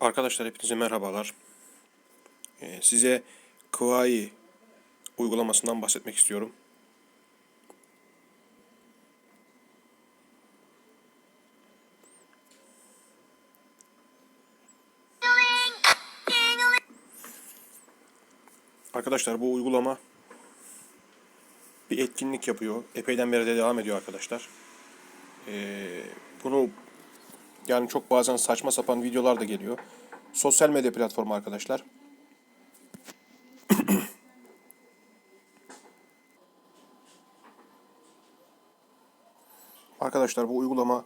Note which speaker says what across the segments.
Speaker 1: Arkadaşlar hepinize merhabalar. Ee, size Kuai uygulamasından bahsetmek istiyorum. Arkadaşlar bu uygulama bir etkinlik yapıyor. Epeyden beri de devam ediyor arkadaşlar. Ee, bunu yani çok bazen saçma sapan videolar da geliyor. Sosyal medya platformu arkadaşlar. arkadaşlar bu uygulama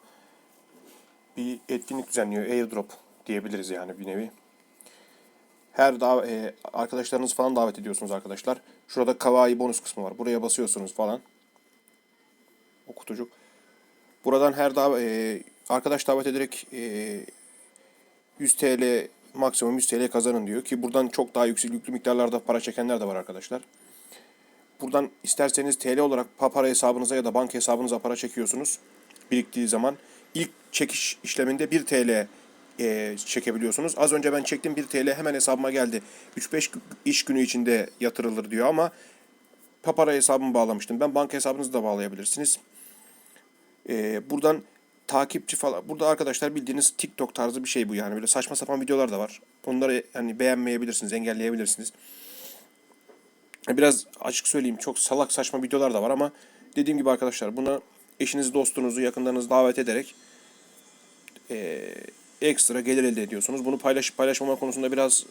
Speaker 1: bir etkinlik düzenliyor. Airdrop diyebiliriz yani bir nevi. Her dav e, arkadaşlarınızı falan davet ediyorsunuz arkadaşlar. Şurada kawaii bonus kısmı var. Buraya basıyorsunuz falan. O kutucuk. Buradan her dav e, arkadaş davet ederek e, 100 TL maksimum 100 TL kazanın diyor ki buradan çok daha yüksek yüklü miktarlarda para çekenler de var arkadaşlar. Buradan isterseniz TL olarak papara hesabınıza ya da banka hesabınıza para çekiyorsunuz. Biriktiği zaman ilk çekiş işleminde 1 TL e, çekebiliyorsunuz. Az önce ben çektim 1 TL hemen hesabıma geldi. 3-5 iş günü içinde yatırılır diyor ama papara hesabımı bağlamıştım. Ben banka hesabınızı da bağlayabilirsiniz. Ee, buradan takipçi falan. Burada arkadaşlar bildiğiniz TikTok tarzı bir şey bu yani. Böyle saçma sapan videolar da var. Onları hani beğenmeyebilirsiniz, engelleyebilirsiniz. Biraz açık söyleyeyim çok salak saçma videolar da var ama dediğim gibi arkadaşlar buna eşinizi, dostunuzu, yakınlarınızı davet ederek eee, ekstra gelir elde ediyorsunuz. Bunu paylaşıp paylaşmama konusunda biraz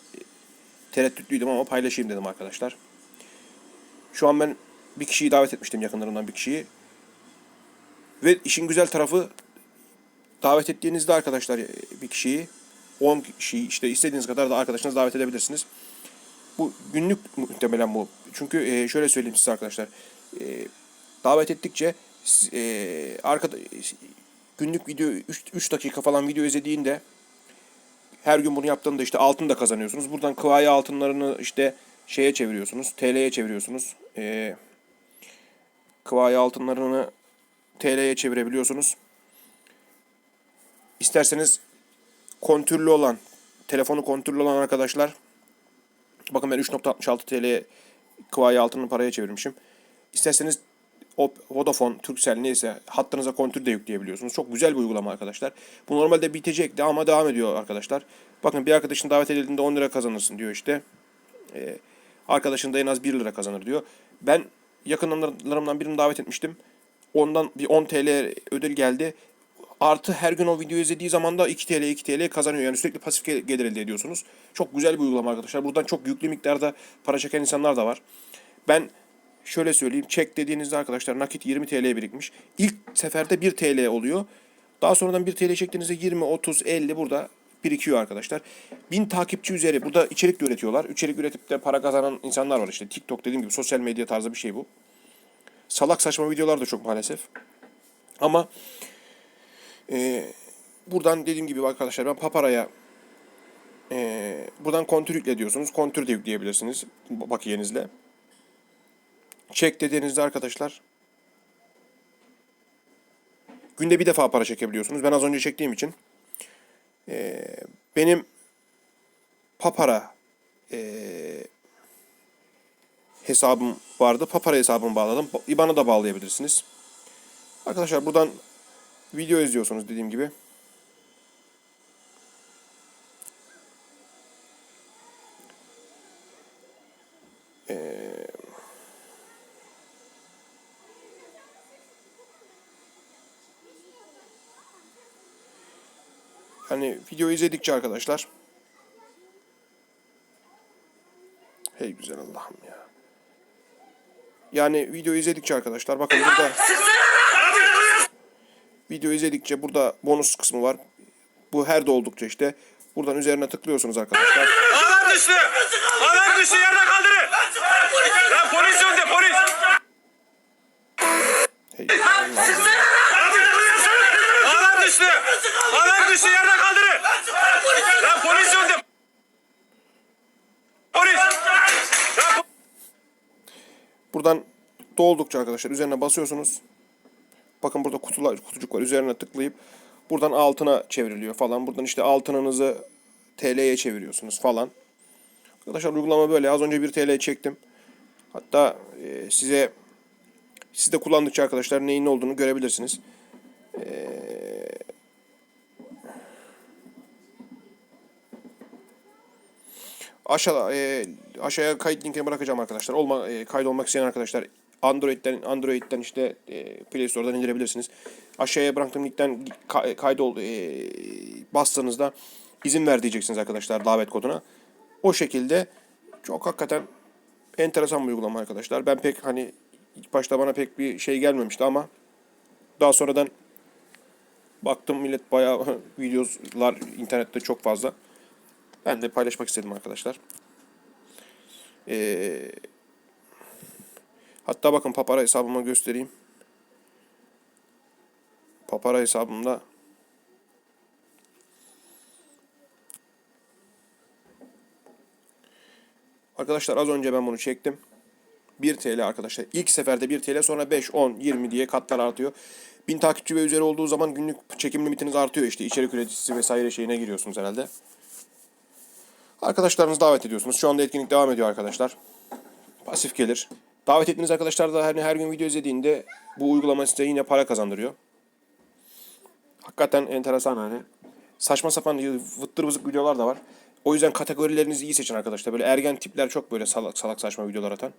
Speaker 1: tereddütlüydüm ama paylaşayım dedim arkadaşlar. Şu an ben bir kişiyi davet etmiştim yakınlarımdan bir kişiyi. Ve işin güzel tarafı davet ettiğinizde arkadaşlar e, bir kişiyi 10 kişiyi işte istediğiniz kadar da arkadaşınızı davet edebilirsiniz. Bu günlük muhtemelen bu. Çünkü e, şöyle söyleyeyim size arkadaşlar. E, davet ettikçe siz, e, arkada, günlük video 3, 3 dakika falan video izlediğinde her gün bunu yaptığında işte altın da kazanıyorsunuz. Buradan kıvayı altınlarını işte şeye çeviriyorsunuz. TL'ye çeviriyorsunuz. E, kıvayı altınlarını TL'ye çevirebiliyorsunuz. İsterseniz kontürlü olan, telefonu kontürlü olan arkadaşlar bakın ben 3.66 TL kıvayı altını paraya çevirmişim. İsterseniz Vodafone, Turkcell neyse hattınıza kontür de yükleyebiliyorsunuz. Çok güzel bir uygulama arkadaşlar. Bu normalde bitecekti ama devam ediyor arkadaşlar. Bakın bir arkadaşın davet edildiğinde 10 lira kazanırsın diyor işte. Ee, arkadaşın da en az 1 lira kazanır diyor. Ben yakınlarımdan birini davet etmiştim. Ondan bir 10 TL ödül geldi. Artı her gün o videoyu izlediği zaman da 2 TL 2 TL kazanıyor. Yani sürekli pasif ge- gelir elde ediyorsunuz. Çok güzel bir uygulama arkadaşlar. Buradan çok yüklü miktarda para çeken insanlar da var. Ben şöyle söyleyeyim. Çek dediğinizde arkadaşlar nakit 20 TL birikmiş. İlk seferde 1 TL oluyor. Daha sonradan 1 TL çektiğinizde 20, 30, 50 burada birikiyor arkadaşlar. 1000 takipçi üzeri burada içerik de üretiyorlar. İçerik üretip de para kazanan insanlar var işte. TikTok dediğim gibi sosyal medya tarzı bir şey bu. Salak saçma videolar da çok maalesef. Ama e, buradan dediğim gibi arkadaşlar ben Papara'ya e, buradan kontür yükle diyorsunuz. Kontür de yükleyebilirsiniz bakiyenizle. Çek dediğinizde arkadaşlar günde bir defa para çekebiliyorsunuz. Ben az önce çektiğim için e, benim Papara e, hesabım vardı. Papara hesabımı bağladım. IBAN'a da bağlayabilirsiniz. Arkadaşlar buradan video izliyorsunuz dediğim gibi. Ee, hani video izledikçe arkadaşlar Hey güzel Allah'ım ya. Yani video izledikçe arkadaşlar bakın burada video izledikçe burada bonus kısmı var. Bu her doldukça işte buradan üzerine tıklıyorsunuz arkadaşlar.
Speaker 2: Alan dışı! Alan dışı yerden kaldırın! Lan polis önde polis!
Speaker 1: Hey.
Speaker 2: Alan dışı! Alan dışı yerden kaldırın! Lan polis önde! Polis!
Speaker 1: Buradan doldukça arkadaşlar üzerine basıyorsunuz. Bakın burada kutular, kutucuk var. Üzerine tıklayıp buradan altına çevriliyor falan. Buradan işte altınınızı TL'ye çeviriyorsunuz falan. Arkadaşlar uygulama böyle. Az önce 1 TL çektim. Hatta e, size siz de kullandıkça arkadaşlar neyin ne olduğunu görebilirsiniz. Aşağı e, aşağıya kayıt linkini bırakacağım arkadaşlar. Olma e, kaydolmak isteyen arkadaşlar Android'den Android'den işte e, Play Store'dan indirebilirsiniz. Aşağıya bıraktığım linkten ka- kaydol e, bastığınızda izin ver diyeceksiniz arkadaşlar davet koduna. O şekilde çok hakikaten enteresan bir uygulama arkadaşlar. Ben pek hani ilk başta bana pek bir şey gelmemişti ama daha sonradan baktım millet bayağı videolar internette çok fazla. Ben de paylaşmak istedim arkadaşlar. Ee, hatta bakın Papara hesabıma göstereyim. Papara hesabımda Arkadaşlar az önce ben bunu çektim. 1 TL arkadaşlar. İlk seferde 1 TL sonra 5, 10, 20 diye katlar artıyor. 1000 takipçi ve üzeri olduğu zaman günlük çekim limitiniz artıyor işte. içerik üreticisi vesaire şeyine giriyorsunuz herhalde. Arkadaşlarınızı davet ediyorsunuz. Şu anda etkinlik devam ediyor arkadaşlar. Pasif gelir. Davet ettiğiniz arkadaşlar da her, her gün video izlediğinde bu uygulama size yine para kazandırıyor. Hakikaten enteresan hani. Saçma sapan vıttır vızık videolar da var. O yüzden kategorilerinizi iyi seçin arkadaşlar. Böyle ergen tipler çok böyle salak salak saçma videolar atan.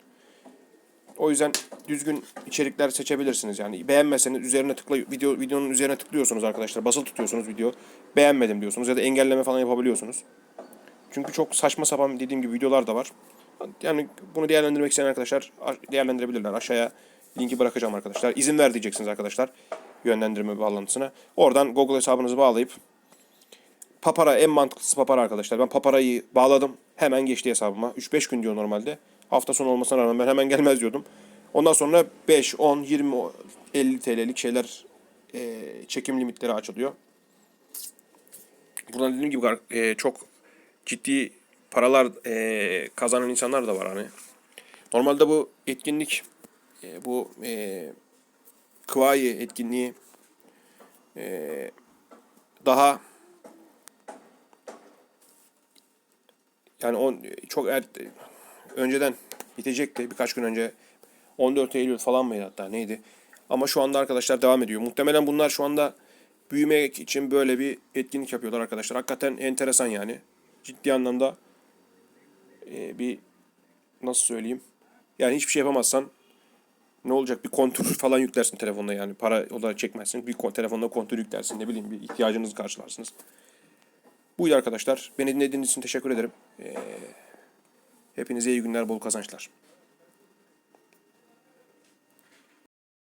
Speaker 1: O yüzden düzgün içerikler seçebilirsiniz yani. Beğenmezseniz üzerine tıkla video videonun üzerine tıklıyorsunuz arkadaşlar. Basılı tutuyorsunuz video. Beğenmedim diyorsunuz ya da engelleme falan yapabiliyorsunuz. Çünkü çok saçma sapan dediğim gibi videolar da var. Yani bunu değerlendirmek isteyen arkadaşlar değerlendirebilirler. Aşağıya linki bırakacağım arkadaşlar. İzin ver diyeceksiniz arkadaşlar yönlendirme bağlantısına. Oradan Google hesabınızı bağlayıp Papara en mantıklısı Papara arkadaşlar. Ben Papara'yı bağladım. Hemen geçti hesabıma. 3-5 gün diyor normalde. Hafta sonu olmasına rağmen ben hemen gelmez diyordum. Ondan sonra 5, 10, 20, 50 TL'lik şeyler e, çekim limitleri açılıyor. Buradan dediğim gibi e, çok ciddi paralar e, kazanan insanlar da var hani. Normalde bu etkinlik e, bu e, Kıvayi etkinliği e, daha yani on, çok er, önceden bitecekti birkaç gün önce 14 Eylül falan mıydı hatta neydi? Ama şu anda arkadaşlar devam ediyor. Muhtemelen bunlar şu anda büyümek için böyle bir etkinlik yapıyorlar arkadaşlar. Hakikaten enteresan yani. Ciddi anlamda e, bir nasıl söyleyeyim? Yani hiçbir şey yapamazsan ne olacak? Bir kontür falan yüklersin telefonda yani. Para o da çekmezsin. Bir telefonda kontür yüklersin. Ne bileyim bir ihtiyacınızı karşılarsınız. Buydu arkadaşlar. Beni dinlediğiniz için teşekkür ederim. Ee, hepinize iyi günler, bol kazançlar.